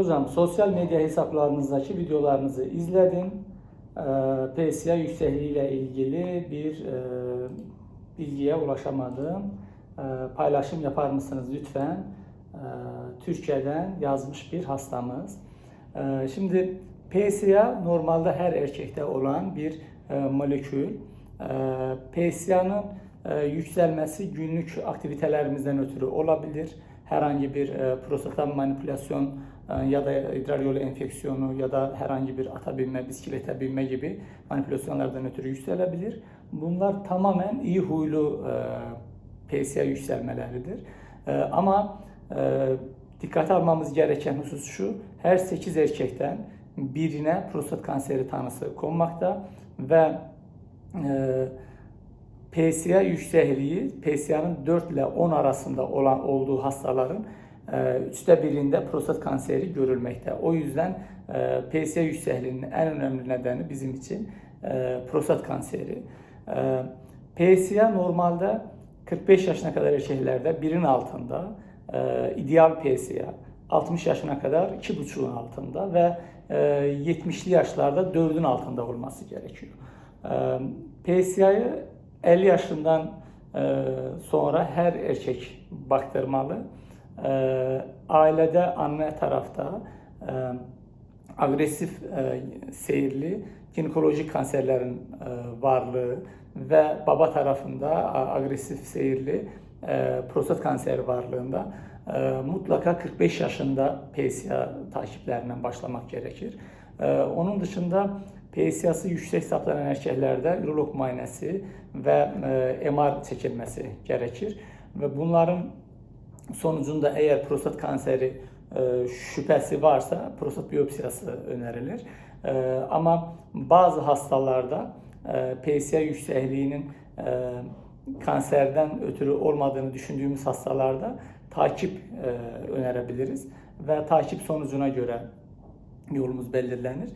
Hocam sosyal medya hesaplarınızdaki videolarınızı izledim. Ee, PSA yüksekliği ile ilgili bir e, bilgiye ulaşamadım. Ee, paylaşım yapar mısınız lütfen? Ee, Türkiye'den yazmış bir hastamız. Ee, şimdi PSA normalde her erkekte olan bir e, molekül. Ee, PSA'nın e, yükselmesi günlük aktivitelerimizden ötürü olabilir. Herhangi bir e, manipülasyon e, ya da idrar yolu enfeksiyonu ya da herhangi bir ata binme, bisiklete gibi manipülasyonlardan ötürü yükselebilir. Bunlar tamamen iyi huylu e, PSA yükselmeleridir. E, ama e, dikkate almamız gereken husus şu, her 8 erkekten birine prostat kanseri tanısı konmakta ve e, PSA yüksekliği PSA'nın 4 ile 10 arasında olan olduğu hastaların e, üçte birinde prostat kanseri görülmekte. O yüzden e, PSA yüksekliğinin en önemli nedeni bizim için e, prostat kanseri. PSA normalde 45 yaşına kadar erkeklerde birin altında, ideal PSA 60 yaşına kadar 2,5'un altında ve e, 70'li yaşlarda 4'ün altında olması gerekiyor. PSA'yı 50 yaşından e, sonra her erkek baktırmalı. E, ailede anne tarafta e, agresif e, seyirli ginekolojik kanserlerin varlığı ve baba tarafında agresif seyirli e, prostat kanseri varlığında mutlaka 45 yaşında PSA takiplerinden başlamak gerekir. Onun dışında PSA'sı yüksek saptanan erkeklerde ürolog muayenesi ve e, MR çekilmesi gerekir. Ve bunların sonucunda eğer prostat kanseri e, şüphesi varsa prostat biyopsiyası önerilir. E, ama bazı hastalarda PSA yüksekliğinin kanserden ötürü olmadığını düşündüğümüz hastalarda takip önerebiliriz ve takip sonucuna göre yolumuz belirlenir.